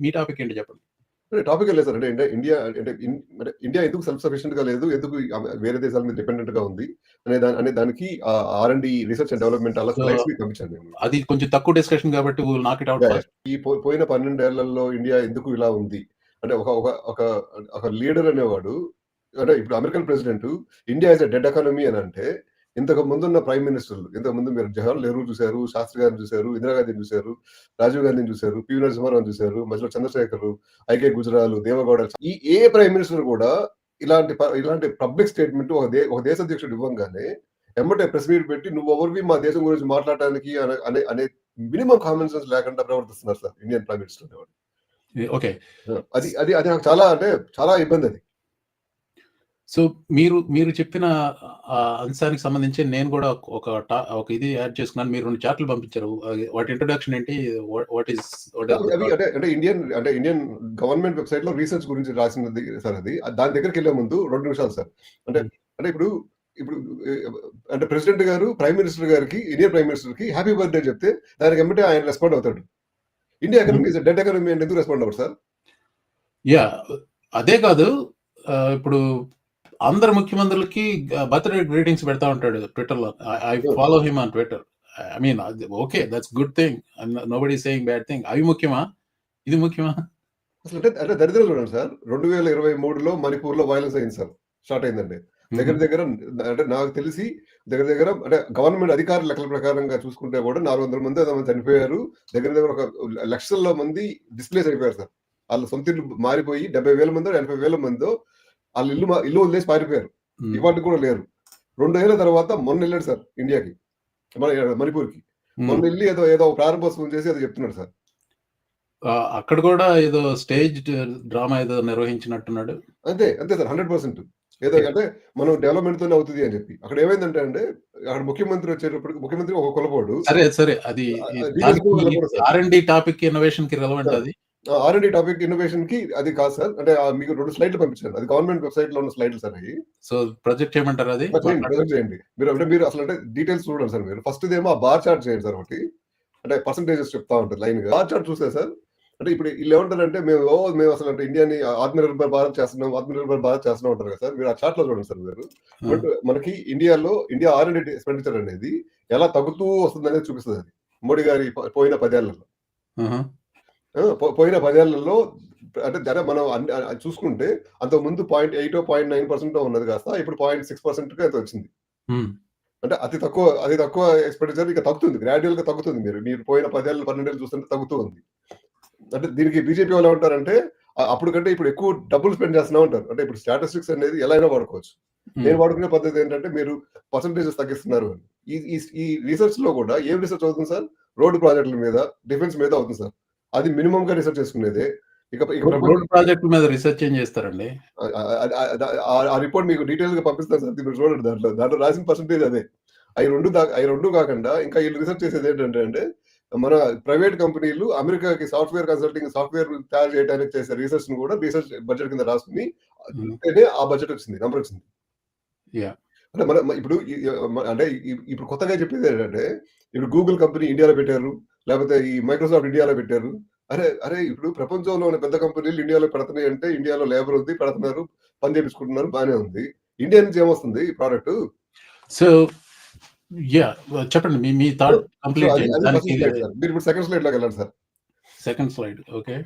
మీ topic ఏంటి చెప్పండి? Topic లేదు సార్. అంటే ఇండియా అంటే అంటే ఇండియా ఎందుకు సెల్ఫ్ సఫిషియెంట్గా లేదు? ఎందుకు వేరే దేశాల మీద డిపెండెంట్గా ఉంది? అనే దాని అనే దానికి R and research and development అలా So, స్లైడ్స్ మీకు పంపించాను నేను. అది కొంచెం తక్కువ డిస్కషన్ కాబట్టి నాక్ ఇట్ అవుట్ Yeah, ఈ పోయిన పన్నెండేళ్ళలో ఇండియా ఎందుకు ఇలా ఉంది? అంటే ఒక ఒక ఒక ఒక లీడర్ అనేవాడు అంటే ఇప్పుడు American president India is dead economy అని అంటే ఇంతకు ముందున్న ప్రైమ్ మినిస్టర్లు ఇంతకు ముందు మీరు జవహర్లాల్ నెహ్రూ చూశారు శాస్త్రి గారిని చూశారు ఇందిరాగాంధీని చూశారు రాజీవ్ గాంధీని చూశారు పివి నరసింహారావు చూశారు మధ్యలో చంద్రశేఖర్ ఐకే గుజరాల్ దేవగౌడ ఈ ఏ ప్రైమ్ మినిస్టర్ కూడా ఇలాంటి ఇలాంటి పబ్లిక్ స్టేట్మెంట్ ఒక దే ఒక దేశ అధ్యక్షుడు ఇవ్వంగానే ఎమ్మటే ప్రెస్ మీట్ పెట్టి నువ్వు ఎవరివి మా దేశం గురించి మాట్లాడటానికి అనే- అనే మినిమం కామన్ సెన్స్ లేకుండా ప్రవర్తిస్తున్నారు sir Indian prime minister okay. అది అది అది నాకు చాలా అంటే చాలా ఇబ్బంది అది. సో మీరు మీరు చెప్పిన అంశానికి సంబంధించి నేను కూడా ఒక ఒక ఇది యాడ్ చేసుకున్నాను. మీరు రెండు చార్ట్లు పంపించారు. వాటి ఇంట్రొడక్షన్ ఏంటి? వాట్ ఈస్ అంటే అంటే ఇండియన్ అంటే ఇండియన్ గవర్నమెంట్ వెబ్సైట్లో రీసెర్చ్ గురించి రాసినది సార్ అది. దాని దగ్గరికి వెళ్ళే ముందు రెండు నిమిషాలు సార్. అంటే అంటే ఇప్పుడు ఇప్పుడు అంటే ప్రెసిడెంట్ గారు ప్రైమ్ మినిస్టర్ గారికి ఇండియన్ ప్రైమ్ మినిస్టర్కి హ్యాపీ బర్త్డే చెప్తే దానికి ఎమ్మటే ఆయన రెస్పాండ్ అవుతాడు. ఇండియా ఎకనమీ డెడ్ ఎకనమీ అంటే ఎందుకు రెస్పాండ్ అవ్వడు సార్? యా అదే కాదు. ఇప్పుడు అందరు ముఖ్యమంత్రులకి బర్త్డే గ్రీటింగ్స్ పెడతా ఉంటాడు ట్విట్టర్లో I follow him on Twitter I mean okay that's good thing nobody saying bad thing అవి ముఖ్యమా? ఇది ముఖ్యమా? అసలు అంటే అంటే దరిద్రం చూడండి సార్. రెండు వేల ఇరవై మూడులో మణిపూర్లో వైలెన్స్ అయింది సార్. స్టార్ట్ అయిందండి. దగ్గర దగ్గర అంటే నాకు తెలిసి దగ్గర దగ్గర అంటే గవర్నమెంట్ అధికారుల లెక్కల ప్రకారంగా చూసుకుంటే కూడా నాలుగు వందల మంది మంది చనిపోయారు. దగ్గర దగ్గర ఒక లక్షల్లో మంది డిస్ప్లేస్ అయిపోయారు సార్. వాళ్ళ సొంత మారిపోయి డెబ్బై వేల మందో ఎనభై వేల మందో వాళ్ళ ఇల్లు ఇల్లు వదిలేసి పారిపోయారు. ఇవాళ కూడా లేరు. రెండు ఏళ్ళ తర్వాత మొన్న వెళ్ళాడు సార్ ఇండియాకి. మన మణిపూర్కి. మొన్న వెళ్ళి ఏదో ఏదో ప్రారంభోత్సవం చేసి ఏదో చెప్తున్నాడు సార్. అక్కడ కూడా ఏదో స్టేజ్ డ్రామా ఏదో నిర్వహించినట్టున్నాడు. అంతే అంతే సార్ హండ్రెడ్ పర్సెంట్. ఏదో అంటే మనం డెవలప్మెంట్ తోనే అవుతుంది అని చెప్పి. అక్కడ ఏమైందంటే అంటే అక్కడ ముఖ్యమంత్రి వచ్చేటప్పటికి ముఖ్యమంత్రి ఒక కులపోడు. సరే సరే అది ఆ, details కూడా వెళ్ళకూడదు sir. R and D topic ఇన్నోవేషన్కి relevant అది. ఆర్ అండ్ టాపిక్ ఇన్నోవేషన్కి అది కాదు సార్. అంటే మీకు రెండు స్లైడ్లు పంపించాను అది గవర్నమెంట్ వెబ్సైట్లో ఉన్న స్లైడ్లు సార్ అవి. సో ప్రొజెక్ట్ చేయమంటారు అది? Present చేయండి మీరు అంటే మీరు అసలు అంటే డీటెయిల్స్ చూడండి సార్ మీరు. ఫస్ట్ ఏమో ఆ బార్ చార్ట్ చేయండి సార్ ఒకటి. అంటే పర్సంటేజెస్ చెప్తా ఉంటుంది లైన్ బార్ చార్ట్ చూస్తే సార్? అంటే ఇప్పుడు వీళ్ళు ఏమంటారంటే మేము ఓ మేము అసలు అంటే ఇండియాని ఆత్మనిర్భర్ భారత్ చేస్తున్నాం ఆత్మనిర్భర్ భారత్ చేస్తున్నాం అంటారు కదా సార్. మీరు ఆ చార్ట్లో చూడండి సార్ మీరు. బట్ మనకి ఇండియాలో ఇండియా ఆర్ అండ్ ఎక్స్పెండిచర్ అనేది ఎలా తగ్గుతూ వస్తుంది అనేది చూపిస్తుంది అది. మోడీ గారి పోయిన పదేళ్ళలో. పోయిన పదేళ్ళలో అంటే ధర మనం చూసుకుంటే అంతకు ముందు point eight point nine percent ఉన్నది కాస్త ఇప్పుడు పాయింట్ సిక్స్ పర్సెంట్ అయితే వచ్చింది. అంటే అతి తక్కువ అతి తక్కువ ఎక్స్పెండిచర్ ఇక తగ్గుతుంది గ్రాడ్యువల్గా తగ్గుతుంది మీరు మీరు పోయిన పదేళ్ళు పన్నెండేళ్ళు చూస్తుంటే తగ్గుతూ ఉంది. అంటే దీనికి బీజేపీ వాళ్ళు ఏమంటారు అంటే ఆ, అప్పుడు కంటే ఇప్పుడు ఎక్కువ డబ్బులు స్పెండ్ చేస్తున్నా ఉంటారు అంటే ఇప్పుడు స్టాటిస్టిక్స్ అనేది ఎలా అయినా వాడుకోవచ్చు. నేను వాడుకునే పద్ధతి ఏంటంటే మీరు పర్సంటేజెస్ తగ్గిస్తున్నారు అని. ఈ ఈ- ఈ రీసెర్చ్లో కూడా ఏం రీసెర్చ్ అవుతుంది సార్? రోడ్డు ప్రాజెక్టుల మీద డిఫెన్స్ మీద అవుతుంది సార్. అది మినిమం గా రీసెర్చ్ చేసుకునేదే. ఇక రోడ్ ప్రాజెక్ట్ మీద రీసెర్చ్ ఏం చేస్తారండి? ఆ- రిపోర్ట్ మీకు డీటెయిల్గా పంపిస్తాను సార్. మీరు చూడండి దాంట్లో. దాంట్లో రాసిన పర్సంటేజ్ అదే. అవి రెండు అవి రెండు కాకుండా ఇంకా వీళ్ళు రీసెర్చ్ చేసేది ఏంటంటే అంటే మన ప్రైవేట్ కంపెనీలు అమెరికాకి సాఫ్ట్వేర్ కన్సల్టింగ్ సాఫ్ట్వేర్ తయారు చేయడానికి చేసే రీసెర్చ్ను కూడా రీసెర్చ్ బడ్జెట్ కింద రాసుకుని Hmm. అంటే ఆ బడ్జెట్ వచ్చింది నంబర్ వచ్చింది. అంటే మన ఇప్పుడు అంటే ఇప్పుడు కొత్తగా చెప్పేది ఏంటంటే ఇప్పుడు గూగుల్ కంపెనీ ఇండియాలో పెట్టారు. లేకపోతే ఈ మైక్రోసాఫ్ట్ ఇండియాలో పెట్టారు. అరే అరే ఇప్పుడు ప్రపంచంలో ఉన్న పెద్ద కంపెనీలు ఇండియాలో పెడుతున్నాయి అంటే ఇండియాలో లేబర్ ఉంది పెడుతున్నారు పని చేపించుకుంటున్నారు బాగానే ఉంది. ఇండియా నుంచి ఏమొస్తుంది ఈ ప్రోడక్ట్ సో యా చెప్పండి మీ మీ థాట్ కంప్లీట్ మీరు ఇప్పుడు సెకండ్ స్లైడ్లోకి వెళ్ళండి సార్ సెకండ్ స్లైడ్ ఓకే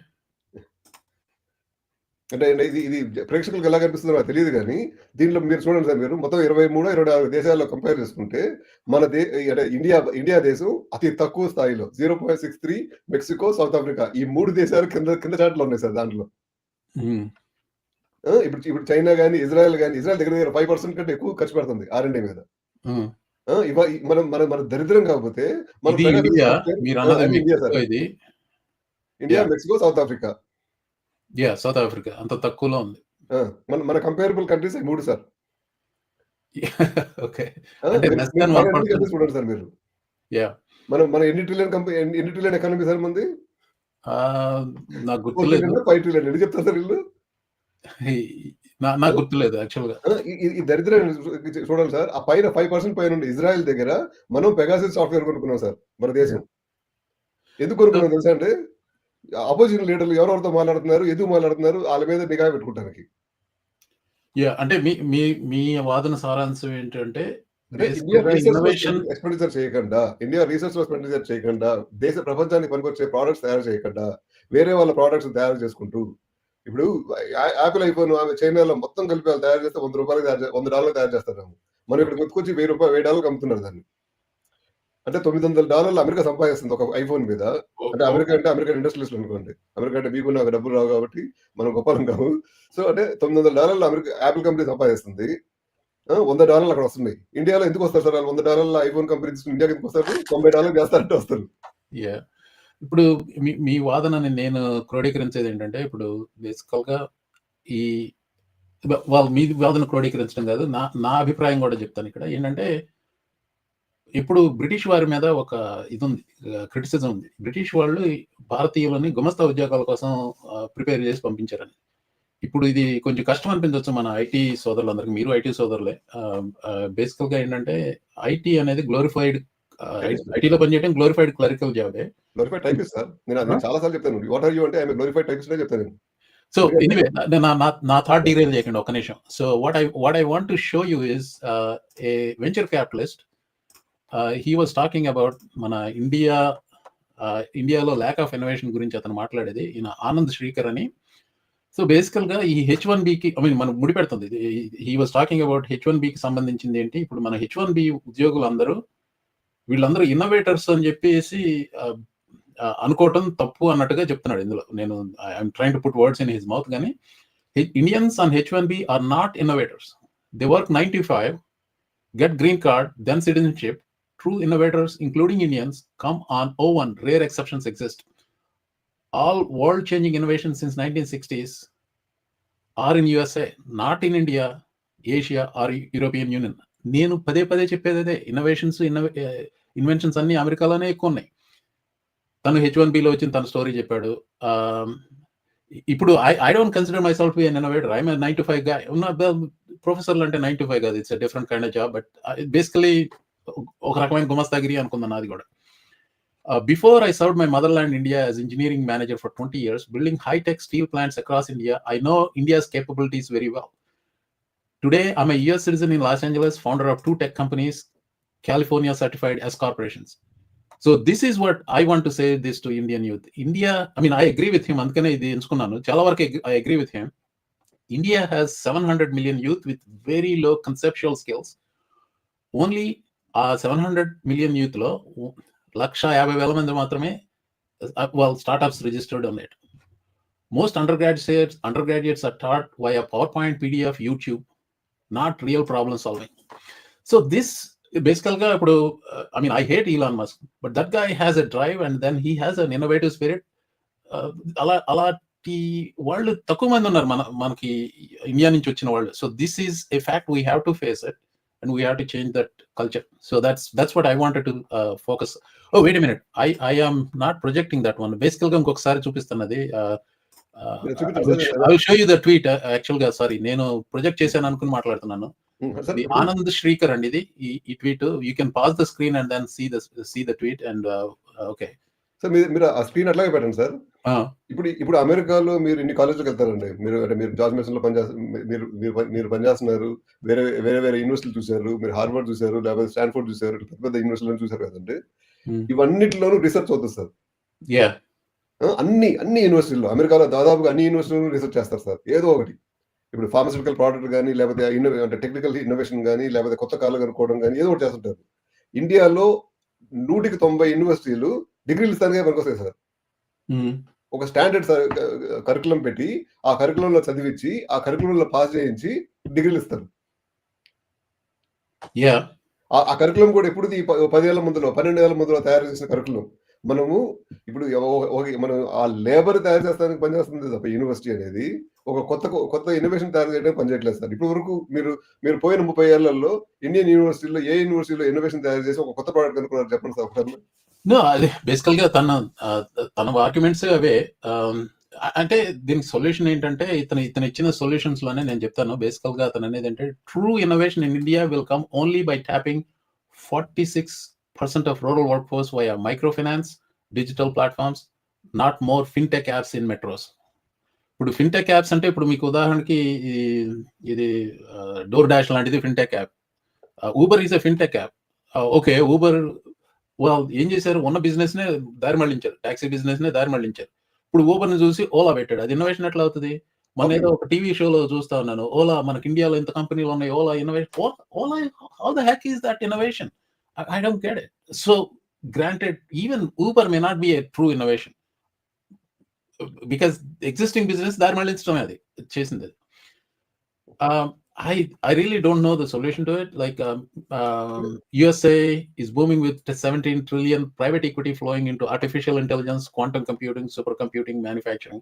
అంటే ఇది ఇది ప్రేక్షకులకు ఎలా కనిపిస్తుందో నాకు తెలియదు కానీ దీనిలో మీరు చూడండి సార్ మీరు మొత్తం ఇరవై మూడు ఇరవై నాలుగు దేశాల్లో కంపేర్ చేసుకుంటే మన దే అంటే ఇండియా ఇండియా దేశం అతి తక్కువ స్థాయిలో zero point six three Mexico South Africa ఈ మూడు దేశాలు కింద కింద చాట్లో ఉన్నాయి సార్ దాంట్లో. ఇప్పుడు ఇప్పుడు చైనా కానీ ఇజ్రాయెల్ కానీ ఇజ్రాయెల్ దగ్గర దగ్గర ఫైవ్ పర్సెంట్ కంటే ఎక్కువ ఖర్చు పెడుతుంది ఆర్ మీద. మనం మన మన దరిద్రం కాకపోతే మన India. Mexico South Africa. Yeah South Africa అంత తక్కువలో ఉంది. ఆ, మన మన కంపేరబుల్ కంట్రీస్ మూడు సార్. ఓకే ఆ, అంటే మీరు- less మీరు than మన 1%. ఎన్ని countries చూడండి సార్ మీరు. Yeah. మనం మన ఎన్ని ట్రిలియన్ కంపెనీ ఎన్ని ట్రిలియన్ ఎకానమీ సార్ మంది నాకు గుర్తులేదు. ఫైవ్ ట్రిలియన్ ఎన్ని చెప్తారు సార్ వీళ్ళు? నా- నాకు గుర్తులేదు యాక్చువల్గా. ఆ, ఈ- ఈ- ఈ దరిద్రం చూ- చూడండి సార్. ఆ పైన ఫైవ్ పర్సెంట్ పైన ఉండే ఇజ్రాయెల్ దగ్గర మనం పెగాసిస్ సాఫ్ట్వేర్ కొనుక్కున్నాం సార్ మన దేశం. ఎందుకు కొనుక్కున్నాం తెలుసా అంటే అపోజిషన్ లీడర్లు ఎవరెవరితో మాట్లాడుతున్నారు ఎందుకు మాట్లాడుతున్నారు వాళ్ళ మీద నిఘా పెట్టుకుంటానికి. యా అంటే మీ మీ మీ వాదన సారాంశం ఏంటంటే ఎక్స్పెండిచర్ చేయకుండా ఇండియా రీసెర్చ్లో ఎక్స్పెండిచర్ చేయకుండా దేశ ప్రపంచానికి పనికొచ్చే ప్రోడక్ట్స్ తయారు చేయకుండా వేరే వాళ్ళ ప్రోడక్ట్స్ తయారు చేసుకుంటూ ఇప్పుడు యాపిల్ ఐఫోన్ చైనాలో మొత్తం కలిపి వాళ్ళు తయారు చేస్తే వంద రూపాయలు తయారు వంద డాలర్లు తయారు చేస్తారు. మనం ఇక్కడ కొట్టుకొచ్చి వెయ్యి రూపాయలు వెయ్యి డాలర్లు అమ్ముతున్నారు దాన్ని. అంటే తొమ్మిది వందల డాలర్లు అమెరికా సంపాదిస్తుంది ఒక ఐఫోన్ మీద. అంటే అమెరికా అంటే అమెరికన్ ఇండస్ట్రీస్ అనుకోండి. అమెరికా అంటే మీకు నాకు డబ్బులు రావు కాబట్టి మనం గొప్పలం కావు సో అంటే తొమ్మిది వందల డాలర్లు అమెరికా యాపిల్ కంపెనీ సంపాదిస్తుంది. వంద డాలర్లు అక్కడ వస్తున్నాయి. ఇండియాలో ఎందుకు వస్తారు సార్? వంద డాలర్ల ఐఫోన్ కంపెనీ ఇండియాకి ఎందుకు వస్తారు? తొంభై డాలర్లు చేస్తారంటే వస్తారు. ఇప్పుడు మీ మీ వాదనని నేను క్రోడీకరించేది ఏంటంటే ఇప్పుడు బేసికల్గా ఈ వాళ్ళు మీ వాదన క్రోడీకరించడం కాదు నా నా అభిప్రాయం కూడా చెప్తాను ఇక్కడ. ఏంటంటే ఇప్పుడు బ్రిటిష్ వారి మీద ఒక ఇది ఉంది క్రిటిసిజం ఉంది. బ్రిటిష్ వాళ్ళు భారతీయులని గుమస్తా ఉద్యోగాల కోసం ప్రిపేర్ చేసి పంపించారని. ఇప్పుడు ఇది కొంచెం కష్టం అనిపించవచ్చు మన ఐటీ సోదరులందరికీ. మీరు ఐటీ సోదరులే. బేసికల్గా ఏంటంటే ఐటీ అనేది గ్లోరిఫైడ్ ఐటీలో పనిచేయడం గ్లోరిఫైడ్ క్లరికల్ జాబే. గ్లోరిఫైడ్ టైపిస్ట్ సార్ నేను చాలా సార్లు చెప్తాను వాట్ ఆర్ యూ అంటే ఐఎమ్ గ్లోరిఫైడ్ టైపిస్ట్ చెప్తాను నేను. సో ఎనీవే నా నా నా థాట్ డీరైల్ చేయకండి ఒక నిమిషం. So what I what I want to show you is a venture capitalist he was talking about మన ఇండియా ఇండియాలో ల్యాక్ ఆఫ్ ఇన్నోవేషన్ గురించి అతను మాట్లాడేది ఈయన ఆనంద్ శ్రీకర్ అని. సో బేసికల్గా ఈ హెచ్ వన్ బికి ఐ మీన్ మనం ముడిపెడుతుంది. He was talking about H one బికి సంబంధించింది ఏంటి? ఇప్పుడు మన హెచ్ వన్ బి ఉద్యోగులు అందరూ వీళ్ళందరూ ఇన్నోవేటర్స్ అని చెప్పేసి uh, uh, అనుకోవటం తప్పు అన్నట్టుగా చెప్తున్నాడు ఇందులో. నేను I'm train to put words in his mouth కానీ Indians and H one B are not innovators they work ninety five get green card then citizenship true innovators, including Indians come on O one exceptions exist. Exist all world changing innovations since 1960s are in USA, not in India, Asia or European Union. నేను పదే పదే చెప్పేది అదే. Innovations inventions అన్ని అమెరికాలోనే ఎక్కువ ఉన్నాయి తను హెచ్ వన్ బిలో వచ్చిన తన స్టోరీ చెప్పాడు. ఇప్పుడు I I don't consider myself an innovator I nine to ఫైవ్గా ఉన్న ప్రొఫెసర్లు అంటే నైన్ టు ఫైవ్ కాదు. It's different kind of job but basically ఒక రకమైన గుమస్తాగిరి అనుకుందాను అది కూడా Uh, before I served my motherland India as engineering manager for 20 years, building high-tech steel plants across India, I know India's capabilities very well. Today, I'm a US citizen in Los Angeles, founder of two tech companies, California certified as corporations. So this is what I want to say this to Indian youth. India, I mean, I agree with him. I agree with him. India has 700 million youth with very low conceptual skills. Only ఆ seven hundred million యూత్లో లక్ష యాభై వేల మంది మాత్రమే వాళ్ళ startups registered ఉన్నాయి most undergraduates undergraduates are taught why ah PowerPoint PDF YouTube not real problem solving so this బేసికల్గా ఇప్పుడు I mean I hate Elon Musk but that guy has a drive and then he has an innovative spirit అలా అలాంటి వాళ్ళు తక్కువ మంది ఉన్నారు మన మనకి ఇండియా నుంచి వచ్చిన వాళ్ళు. So this is a fact we have to face it and we have to change that culture so that's that's what I wanted to focus oh wait minute I I am not projecting that one బేసికల్గా ఇంకొకసారి చూపిస్తున్నది. I show you the tweet యాక్చువల్గా sorry నేను project చేశాను అనుకుని మాట్లాడుతున్నాను ఆనంద్ శ్రీకర్ అండి ఇది ఈ tweet you can pass the screen and then see the see the tweet and okay sir మీరు మీరు ఆ స్క్రీన్ అట్లాగే పెట్టండి సార్. ఇప్పుడు ఇప్పుడు అమెరికాలో మీరు ఇన్ని కాలేజీలకు వెళ్తారండి. మీరు అంటే మీరు జార్జ్ మెసన్లో పనిచేస్తారు మీరు మీరు పని- మీరు పనిచేస్తున్నారు వేరే వేరే వేరే యూనివర్సిటీలు చూశారు. మీరు హార్వర్డ్ చూశారు. లేకపోతే స్టాన్ఫోర్డ్ చూశారు. పెద్ద పెద్ద యూనివర్సిటీలను చూశారు కదండి. ఇవన్నిటిలోనూ రీసెర్చ్ అవుతుంది సార్. అన్ని అన్ని యూనివర్సిటీల్లో. అమెరికాలో దాదాపుగా అన్ని యూనివర్సిటీలు రీసెర్చ్ చేస్తారు సార్. ఏదో ఒకటి. ఇప్పుడు ఫార్మసిటికల్ ప్రోడక్ట్ కానీ లేకపోతే ఇన్నోవే అంటే టెక్నికల్ ఇన్నోవేషన్ కానీ లేకపోతే కొత్త కార్లు కనుక్కోవడం కానీ ఏదో ఒకటి చేస్తుంటారు. ఇండియాలో నూటికి తొంభై యూనివర్సిటీలు డిగ్రీలు ఇస్తానికే పనికొస్తాయి సార్ ఒక స్టాండర్డ్ కరికులం పెట్టి ఆ కరికులంలో చదివించి ఆ కరికులంలో పాస్ చేయించి డిగ్రీలు ఇస్తారు. యా. ఆ- కరికులం కూడా ఎప్పుడు పదేళ్ళ ముందులో పన్నెండు ఏళ్ళ ముందులో తయారు చేసిన కరికులం. మనము ఇప్పుడు మనం ఆ లేబర్ తయారు చేస్తానికి పనిచేస్తుంది తప్ప యూనివర్సిటీ అనేది ఒక కొత్త కొత్త ఇన్నోవేషన్ తయారు చేయడానికి పనిచేయట్లేదు సార్. ఇప్పటి వరకు మీరు మీరు పోయిన ముప్పై ఏళ్ళలో ఇండియన్ యూనివర్సిటీలో ఏ యూనివర్సిటీలో ఇన్నోవేషన్ తయారు చేసి ఒక కొత్త ప్రోడక్ట్ కనుక్కున్నారు చెప్పండి సార్ నో అదే బేసికల్గా తన తన ఆర్గ్యుమెంట్స్ అవే అంటే దీనికి సొల్యూషన్ ఏంటంటే ఇతను ఇతను ఇచ్చిన సొల్యూషన్స్లోనే నేను చెప్తాను. బేసికల్గా అతను అనేది అంటే true innovation in India will come only by tapping forty six percent of rural workforce why microfinance digital platforms not more fintech apps in metros ఇప్పుడు ఫిన్టెక్ యాప్స్ అంటే ఇప్పుడు మీకు ఉదాహరణకి ఇది డోర్ డాష్ లాంటిది fintech app Uber is a fintech app okay Uber వాళ్ళు ఏం చేశారు? ఉన్న బిజినెస్ నే దారి మళ్ళించారు. టాక్సీ బిజినెస్ నే దారి మళ్ళించారు. ఇప్పుడు ఊబర్ని చూసి ఓలా పెట్టాడు. అది ఇన్నోవేషన్ ఎట్లా అవుతుంది? మన ఏదో ఒక టీవీ షోలో చూస్తా ఉన్నాను. ఓలా మనకి ఇండియాలో ఇంత కంపెనీలు ఉన్నాయి. Ola innovation Ola how the heck is that innovation I don't get it so granted even Uber may not be a true innovation because existing business దారి మళ్ళించడమే అది చేసింది అది. I I really don't know the solution to it like USA is booming with 17 trillion private equity flowing into artificial intelligence, quantum computing, supercomputing, manufacturing.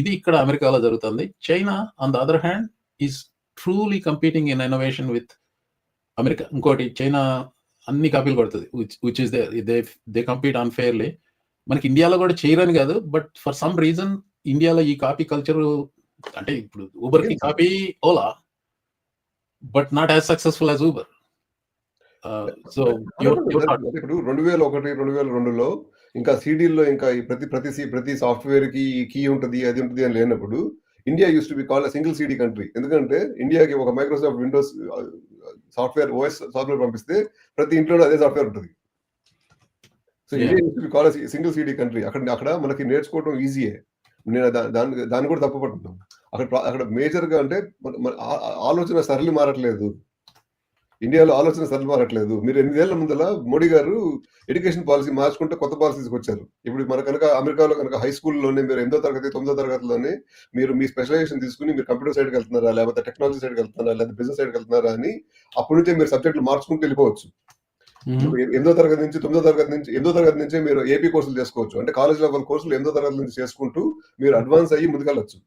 ఇది ఇక్కడ అమెరికాలో జరుగుతుంది. China on the other hand is truly competing in innovation with America. ఇంకోటి China అన్ని కాపీలు కొడుతుంది which is they they compete unfairly మనకి ఇండియాలో కూడా చేయరని కాదు బట్ ఫర్ సమ్ రీజన్ ఇండియాలో ఈ కాపీ కల్చర్ అంటే ఇప్పుడు ఊబర్కి copy Ola. But not as successful as Uber so ఇప్పుడు రెండు వేల ఒకటి రెండు వేల రెండులో ఇంకా సీడీల్లో ఇంకా ప్రతి ప్రతి ప్రతి సాఫ్ట్వేర్కి కీ ఉంటుంది అది ఉంటుంది అని లేనప్పుడు India used to be call single CD country. ఎందుకంటే ఇండియాకి ఒక Microsoft Windows software OS software పంపిస్తే ప్రతి ఇంట్లో అదే సాఫ్ట్వేర్ ఉంటుంది. So. India used to be call single CD country. అక్కడ అక్కడ మనకి నేర్చుకోవడం ఈజీయే. నేను దాన్ని దాన్ని కూడా తప్పుపడుతున్నాం అక్కడ అక్కడ మేజర్గా అంటే ఆలోచన సరళి మారట్లేదు. ఇండియాలో ఆలోచన సరళి మారట్లేదు. మీరు ఎనిమిదేళ్ళ ముందల మోడీ గారు ఎడ్యుకేషన్ పాలసీ మార్చుకుంటే కొత్త పాలసీస్ వచ్చారు. ఇప్పుడు మన కనుక అమెరికాలో కనుక హై స్కూల్లోనే మీరు ఎనిమిదో తరగతి తొమ్మిదో తరగతిలోనే మీరు మీ స్పెషలైజేషన్ తీసుకుని మీరు కంప్యూటర్ సైడ్కి వెళ్తున్నారా లేకపోతే టెక్నాలజీ సైడ్కి వెళ్తున్నారా లేదా బిజినెస్ సైడ్కి వెళ్తున్నారా అని అప్పటి నుంచే మీరు సబ్జెక్టులు మార్చుకుంటూ వెళ్ళిపోవచ్చు. ఎనిమిదో తరగతి నుంచి తొమ్మిదో తరగతి నుంచి ఎనిమిదో తరగతి నుంచే మీరు ఏపీ కోర్సులు చేసుకోవచ్చు. అంటే కాలేజ్ లెవెల్ కోర్సులు ఎనిమిదో తరగతి నుంచి చేసుకుంటూ మీరు అడ్వాన్స్ అయ్యి ముందుకెళ్ళచ్చు.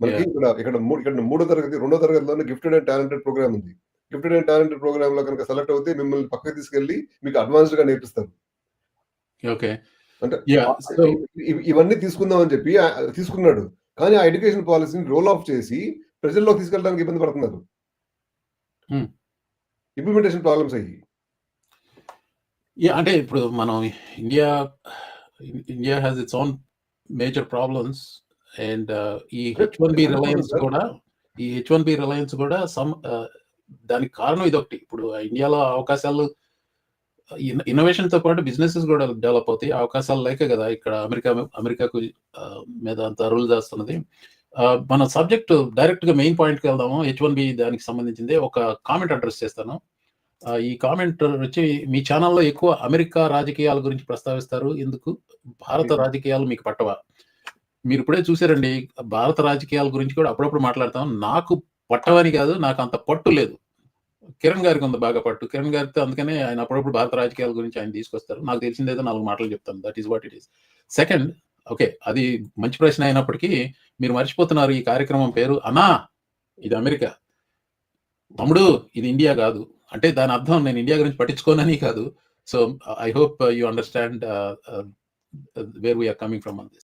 మనకి. ఇక్కడ ఇక్కడ ఇక్కడ మూడో తరగతి రెండో తరగతిలోనే గిఫ్టెడ్ అండ్ టాలెంటెడ్ ప్రోగ్రామ్ ఉంది. గిఫ్టెడ్ అండ్ టాలెంటెడ్ ప్రోగ్రామ్లో కనుక సెలెక్ట్ అవుతే మిమ్మల్ని పక్కకి తీసుకెళ్ళి మీకు అడ్వాన్స్డ్గా నేర్పిస్తారు. ఓకే అంటే ఇవన్నీ తీసుకుందాం అని చెప్పి తీసుకున్నాడు. కానీ ఆ ఎడ్యుకేషన్ పాలసీని రోల్ ఆఫ్ చేసి ప్రజల్లోకి తీసుకెళ్ళడానికి ఇబ్బంది పడుతున్నారు. Hmm. ఇంప్లిమెంటేషన్ ప్రాబ్లమ్స్ అయ్యి. అంటే ఇప్పుడు మనం India India has its own major problems and ఈ హెచ్ వన్ బి రిలయన్స్ కూడా ఈ హెచ్ వన్ బి రిలయన్స్ కూడా సమ్ దానికి కారణం ఇదొకటి. ఇప్పుడు ఇండియాలో అవకాశాలు ఇన్నోవేషన్తో పాటు బిజినెసెస్ కూడా డెవలప్ అవుతాయి. అవకాశాలు లేక కదా ఇక్కడ అమెరికా అమెరికాకు మీద అంత రూల్ చేస్తున్నది. మన సబ్జెక్ట్ డైరెక్ట్గా మెయిన్ పాయింట్కి వెళ్దాము. హెచ్ వన్ బి దానికి సంబంధించింది. ఒక కామెంట్ అడ్రస్ చేస్తాను. ఈ కామెంట్ వచ్చి మీ ఛానల్లో ఎక్కువ అమెరికా రాజకీయాల గురించి ప్రస్తావిస్తారు. ఎందుకు భారత రాజకీయాలు మీకు పట్టవా? మీరు ఇప్పుడే చూసారండి భారత రాజకీయాల గురించి కూడా అప్పుడప్పుడు మాట్లాడతాం. నాకు పట్టవని కాదు నాకు అంత పట్టు లేదు. కిరణ్ గారికి ఉంది బాగా పట్టు. కిరణ్ గారితో అందుకనే ఆయన అప్పుడప్పుడు భారత రాజకీయాల గురించి ఆయన తీసుకొస్తారు. నాకు తెలిసిందైతే నాలుగు మాటలు చెప్తాను. That is what it is second okay అది మంచి ప్రశ్న అయినప్పటికీ మీరు మర్చిపోతున్నారు ఈ కార్యక్రమం పేరు అనా. ఇది అమెరికా. తమ్ముడు ఇది ఇండియా కాదు. అంటే దాని అర్థం నేను ఇండియా గురించి పట్టించుకోనని కాదు. So I hope you understand where we're coming from on this